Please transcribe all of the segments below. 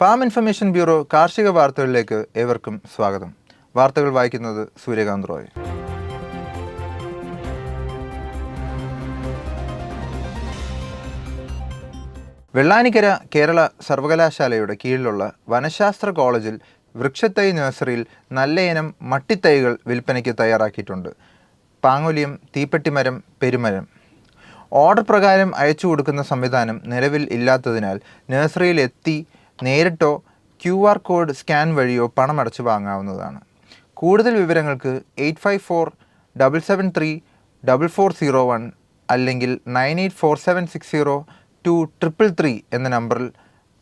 Farm information bureau കാർഷിക വാർത്തകളിലേക്ക് ഏവർക്കും സ്വാഗതം. വാർത്തകൾ വായിക്കുന്നത് സൂര്യകാന്ത് റോയ്. വെള്ളാനിക്കര കേരള സർവകലാശാലയുടെ കീഴിലുള്ള വനശാസ്ത്ര കോളേജിൽ വൃക്ഷത്തൈ നഴ്സറിയിൽ നല്ല ഇനം മട്ടിത്തൈകൾ വിൽപ്പനയ്ക്ക് തയ്യാറാക്കിയിട്ടുണ്ട്. പാങ്ങൊലിയം തീപ്പെട്ടിമരം പെരുമരം. ഓർഡർ പ്രകാരം അയച്ചു കൊടുക്കുന്ന സംവിധാനം നിലവിൽ ഇല്ലാത്തതിനാൽ നഴ്സറിയിൽ എത്തി നേരിട്ടോ ക്യു ആർ കോഡ് സ്കാൻ വഴിയോ പണം അടച്ചു വാങ്ങാവുന്നതാണ്. കൂടുതൽ വിവരങ്ങൾക്ക് eight five four double seven three double four zero one അല്ലെങ്കിൽ nine eight four seven six zero two triple three എന്ന നമ്പറിൽ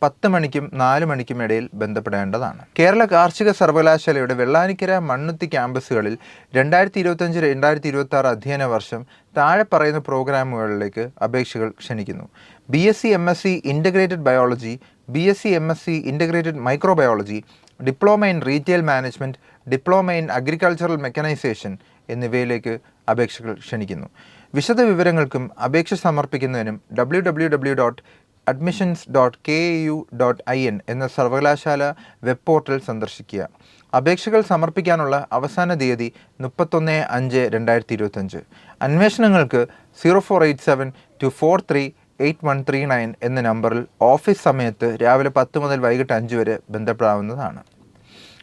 പത്ത് മണിക്കും നാല് മണിക്കും ഇടയിൽ ബന്ധപ്പെടേണ്ടതാണ്. കേരള കാർഷിക സർവകലാശാലയുടെ വെള്ളാനിക്കര മണ്ണുത്തി ക്യാമ്പസുകളിൽ രണ്ടായിരത്തി ഇരുപത്തഞ്ച് രണ്ടായിരത്തി ഇരുപത്തി ആറ് അധ്യയന വർഷം താഴെ പറയുന്ന പ്രോഗ്രാമുകളിലേക്ക് അപേക്ഷകൾ ക്ഷണിക്കുന്നു. B S C M S C integrated biology B S C M S C integrated microbiology diploma in retail management diploma in agricultural mechanisation എന്നിവയിലേക്ക് അപേക്ഷകൾ ക്ഷണിക്കുന്നു. വിശദ വിവരങ്ങൾക്കും അപേക്ഷ സമർപ്പിക്കുന്നതിനും W W W dot admissions dot K U dot I N എന്ന സർവകലാശാല web portal സന്ദർശിക്കുക. അപേക്ഷകൾ സമർപ്പിക്കാനുള്ള അവസാന തീയതി മുപ്പത്തൊന്ന് അഞ്ച് രണ്ടായിരത്തി ഇരുപത്തഞ്ച്. അന്വേഷണങ്ങൾക്ക് zero four eight seven two four three eight one three nine എന്ന നമ്പറിൽ ഓഫീസ് സമയത്ത് രാവിലെ പത്ത് മുതൽ വൈകിട്ട് അഞ്ച് വരെ ബന്ധപ്പെടാവുന്നതാണ്.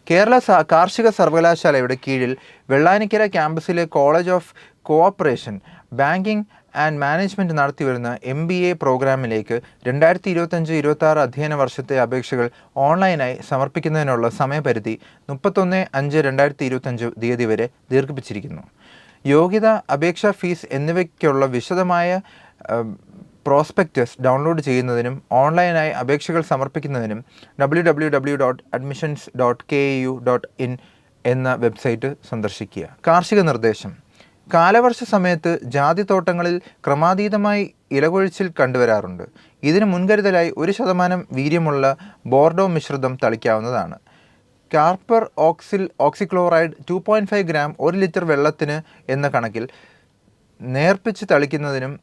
കേരള കാർഷിക സർവകലാശാലയുടെ കീഴിൽ Vellanikkara ക്യാമ്പസിലെ college of cooperation banking and management നടത്തിവരുന്ന എം ബി എ പ്രോഗ്രാമിലേക്ക് രണ്ടായിരത്തി ഇരുപത്തഞ്ച് ഇരുപത്താറ് അധ്യയന വർഷത്തെ അപേക്ഷകൾ ഓൺലൈനായി സമർപ്പിക്കുന്നതിനുള്ള സമയപരിധി മുപ്പത്തൊന്ന് അഞ്ച് രണ്ടായിരത്തി ഇരുപത്തഞ്ച് തീയതി വരെ ദീർഘിപ്പിച്ചിരിക്കുന്നു. യോഗ്യത അപേക്ഷാ ഫീസ് എന്നിവയ്ക്കുള്ള വിശദമായ പ്രോസ്പെക്റ്റസ് ഡൗൺലോഡ് ചെയ്യുന്നതിനും ഓൺലൈനായി അപേക്ഷകൾ സമർപ്പിക്കുന്നതിനും W W W dot admissions dot K U dot in എന്ന വെബ്സൈറ്റ് സന്ദർശിക്കുക. കാർഷിക നിർദ്ദേശം. കാലവർഷ സമയത്ത് ജാതിത്തോട്ടങ്ങളിൽ ക്രമാതീതമായി ഇലകൊഴിച്ചിൽ കണ്ടുവരാറുണ്ട്. ഇതിന് മുൻകരുതലായി ഒരു ശതമാനം വീര്യമുള്ള ബോർഡോ മിശ്രിതം തളിക്കാവുന്നതാണ്. Copper ഓക്സിൽ oxychloride two point five gram ഒരു ലിറ്റർ വെള്ളത്തിന് എന്ന കണക്കിൽ നേർപ്പിച്ച് തളിക്കുന്നതിനും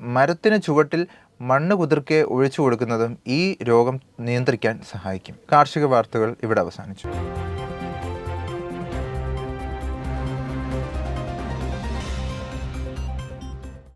മരത്തിന് ചുവട്ടിൽ മണ്ണ് കുതിർക്കെ ഒഴിച്ചു കൊടുക്കുന്നതും ഈ രോഗം നിയന്ത്രിക്കാൻ സഹായിക്കും. കാർഷിക വാർത്തകൾ ഇവിടെ അവസാനിച്ചു.